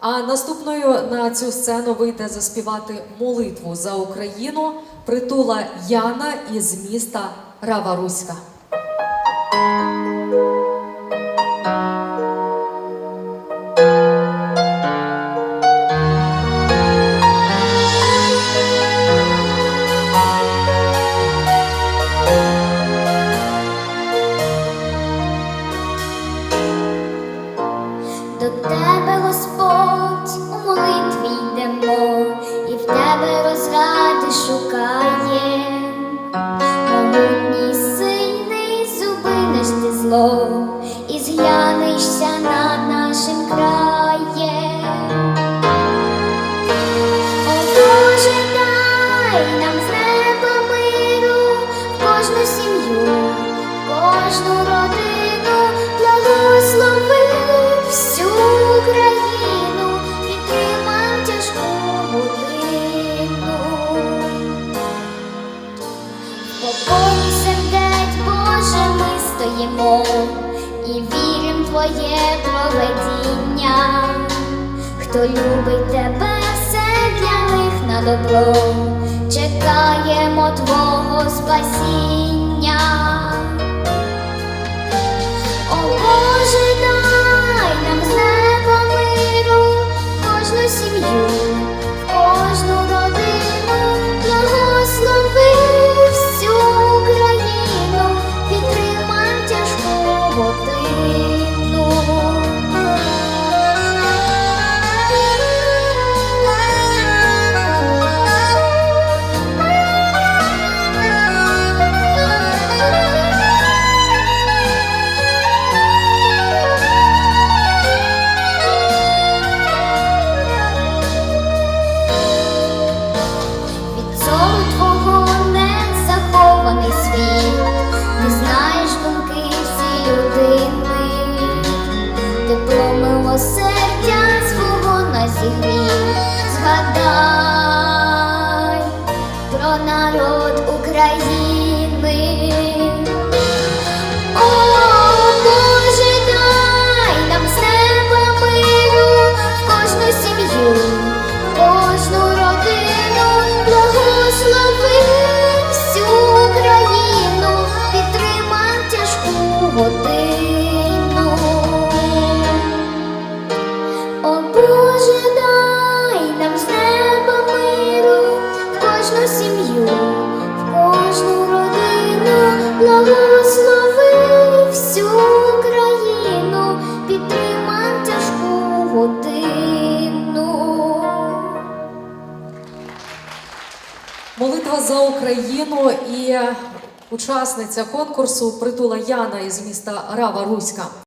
А наступною на цю сцену вийде заспівати молитву за Україну притула Яна із міста Раваруська. До зглянешся над нашим краєм. О Боже, дай нам з неба миру, кожну сім'ю, кожну родину, благослови всю Україну, підтримай тяжку годину. Покої сердець, Боже, ми стоїмо і вірим в Твоє проведіння. Хто любить тебе, все для них на добро, чекаємо Твого спасіння. Oh. Молитва за Україну і учасниця конкурсу притула Яна із міста Рава Руська.